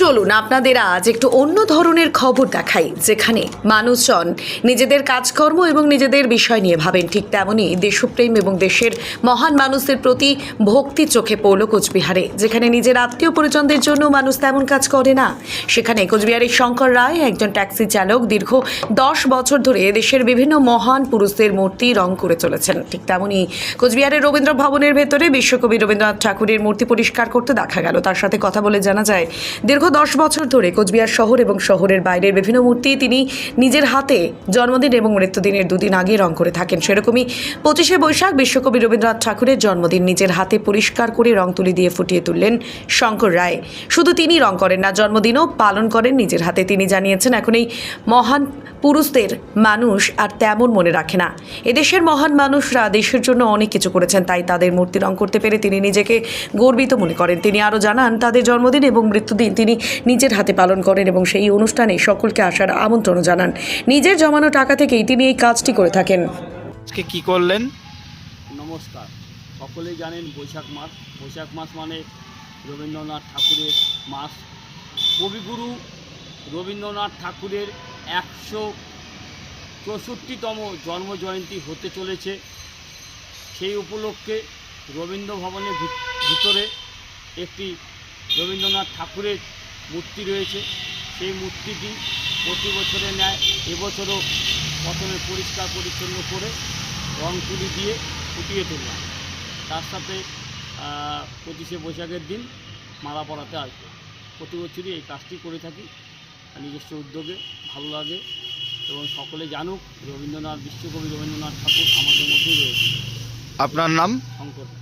চলুন আপনাদের আজ একটু অন্য ধরনের খবর দেখাই, যেখানে মানুষজন নিজেদের কাজকর্ম এবং নিজেদের বিষয় নিয়ে ভাবেন। ঠিক তেমনই দেশপ্রেম এবং দেশের মহান মানুষদের প্রতি ভক্তি চোখে পড়ল কোচবিহারে, যেখানে নিজের আত্মীয় পরিজনদের জন্য মানুষ তেমন কাজ করে না। সেখানে কোচবিহারের শঙ্কর রায়, একজন ট্যাক্সি চালক, দীর্ঘ দশ বছর ধরে দেশের বিভিন্ন মহান পুরুষদের মূর্তি রং করে চলেছেন। ঠিক তেমনই কোচবিহারের রবীন্দ্র ভবনের ভেতরে বিশ্বকবি রবীন্দ্রনাথ ঠাকুরের মূর্তি পরিষ্কার করতে দেখা গেল। তার সাথে কথা বলে জানা যায়, দীর্ঘ দশ বছর ধরে কোচবিহার শহর এবং শহরের বাইরের বিভিন্ন মূর্তি তিনি নিজের হাতে জন্মদিন এবং মৃত্যুদিনের দুদিন আগে রং করে থাকেন। সেরকমই পঁচিশে বৈশাখ বিশ্বকবি রবীন্দ্রনাথ ঠাকুরের জন্মদিন নিজের হাতে পরিষ্কার করে রং তুলি দিয়ে ফুটিয়ে তুললেন শঙ্কর রায়। শুধু তিনি রং করেন না, জন্মদিনও পালন করেন নিজের হাতে। তিনি জানিয়েছেন, এখন এই মহান পুরুষদের মানুষ আর তেমন মনে রাখে না। এদেশের মহান মানুষরা দেশের জন্য অনেক কিছু করেছেন, তাই তাদের মূর্তি রং করতে পেরে তিনি নিজেকে গর্বিত মনে করেন। তিনি আরও জানান, তাদের জন্মদিন এবং মৃত্যুদিন তিনি নিজের হাতে পালন করেন এবং সেই অনুষ্ঠানে সকলকে আসার আমন্ত্রণ জানান। নিজের জমানো টাকা থেকেই তিনি এই কাজটি করে থাকেন। আজকে কি করলেন? নমস্কার। সকলেই জানেন বৈশাখ মাস। বৈশাখ মাস মানে রবীন্দ্রনাথ ঠাকুরের মাস। কবিগুরু রবীন্দ্রনাথ ঠাকুরের একশো চৌষট্টিতম জন্মজয়ন্তী হতে চলেছে। সেই উপলক্ষে রবীন্দ্র ভবনের ভিত- ভিতরে একটি রবীন্দ্রনাথ ঠাকুরের মূর্তি রয়েছে। সেই মূর্তিটি প্রতি বছরে ন্যায় এবছরও প্রথমে পরিষ্কার পরিচ্ছন্ন করে রং তুলি দিয়ে ফুটিয়ে তুললাম। তার সাথে পঁচিশে বৈশাখের দিন মালা পরাতে আসবে। প্রতি বছরই এই কাজটি করে থাকি। নিজস্ব উদ্যোগে ভালো লাগে এবং সকলে জানুক রবীন্দ্রনাথ বিশ্বকবি রবীন্দ্রনাথ ঠাকুর আমাদের মধ্যেই রয়েছে। আপনার নাম? শঙ্কর।